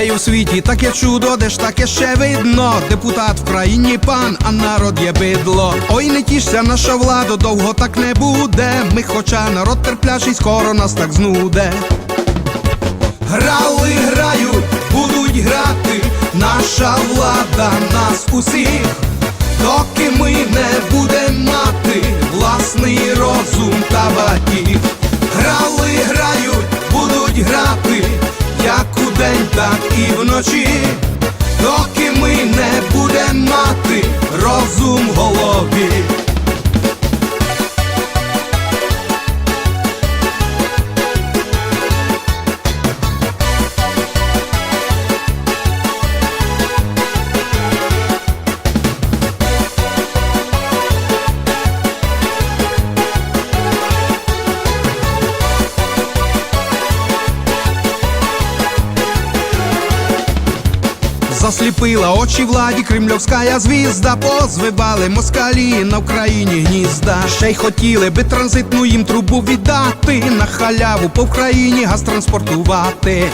Де й у світі таке чудо, де ж таке ще видно. Депутат в країні пан, а народ є бидло. Ой, не тішся, наша влада, довго так не буде. Ми, хоча народ терплячий, скоро нас так знуде. Грали, грають, будуть грати, наша влада нас усіх, доки ми не будемо мати власний розум та батьків. Грали, грають, будуть грати, як удень, так і вночі, доки ми не будемо мати розум в голові. Засліпила очі владі, кремльовська звізда, позвивали москалі на Україні гнізда. Ще й хотіли би транзитну їм трубу віддати, на халяву по Вкраїні газ транспортувати.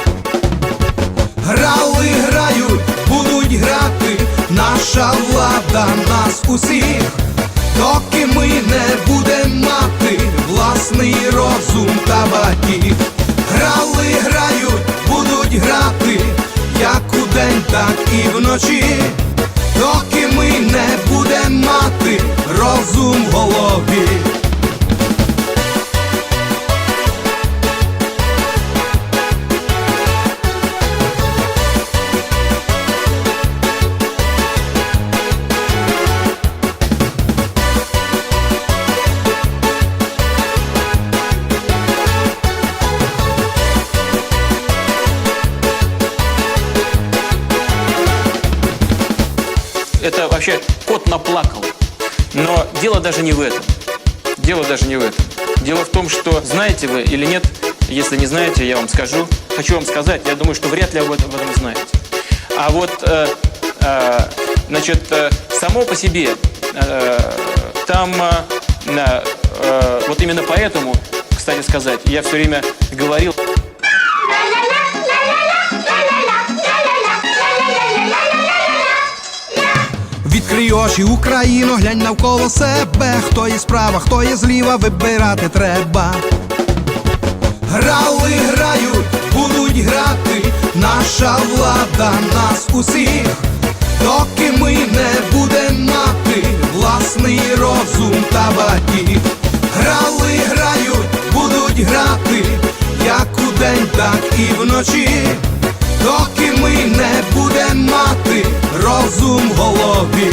Грали, грають, будуть грати, наша влада нас усіх, доки ми не будемо мати власний розум та батьків. Грали, грають, і вночі, Это вообще кот наплакал. Но дело даже не в этом. Дело даже не в этом. Дело в том, что знаете вы или нет, если не знаете, я вам скажу. Хочу вам сказать, я думаю, что вряд ли об этом, об этом знаете. А вот, э, э, значит, э, само по себе э, там, э, э, вот именно поэтому, кстати сказать, я все время говорил, Відкрий очі, Україно, глянь навколо себе. Хто є справа, хто є зліва, вибирати треба. Грали, грають, будуть грати, наша влада нас усіх, доки ми не будемо мати власний розум та батьків. Грали, грають, будуть грати, як удень, так і вночі, доки ми не будемо мати розум в голові.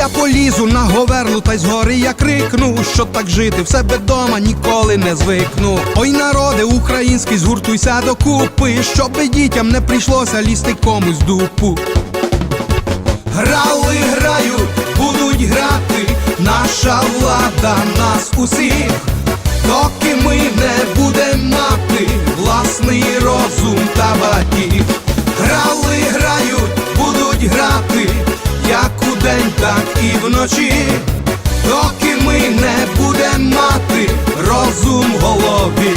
Я полізу на говерлу, та й згори я крикну, що так жити в себе дома ніколи не звикну. Ой, народи український, згуртуйся докупи, щоби дітям не прийшлося лізти комусь дупу. Грали, грають, будуть грати, наша влада нас усіх, доки ми не будемо мати власний розум та батьків. Так і вночі, доки ми не будемо мати розум в голові.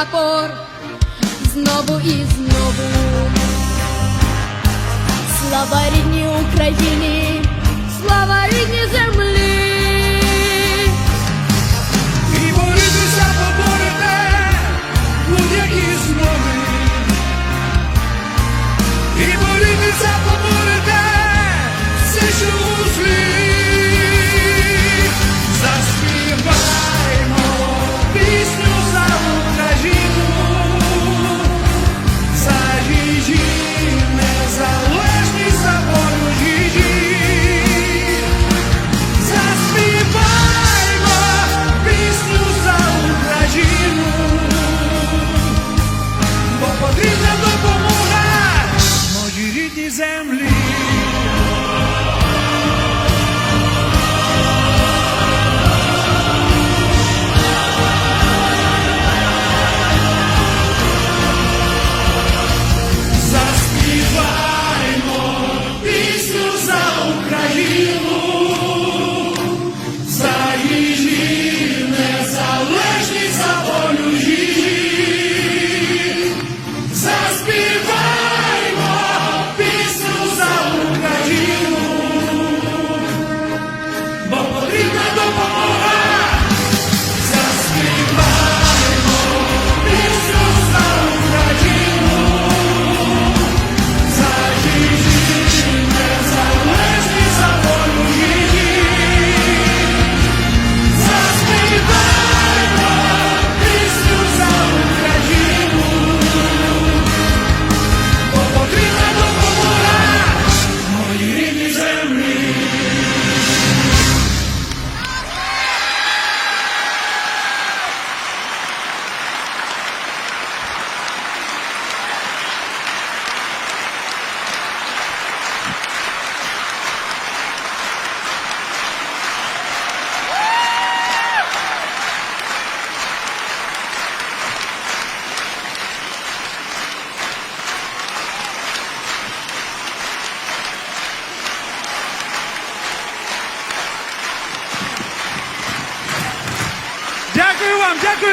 прапор знову і знову. Слава рідні Україні, слава рідні землі. І боритися поборете будь-які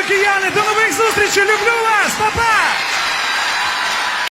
кияни! До нових зустрічей! Люблю вас!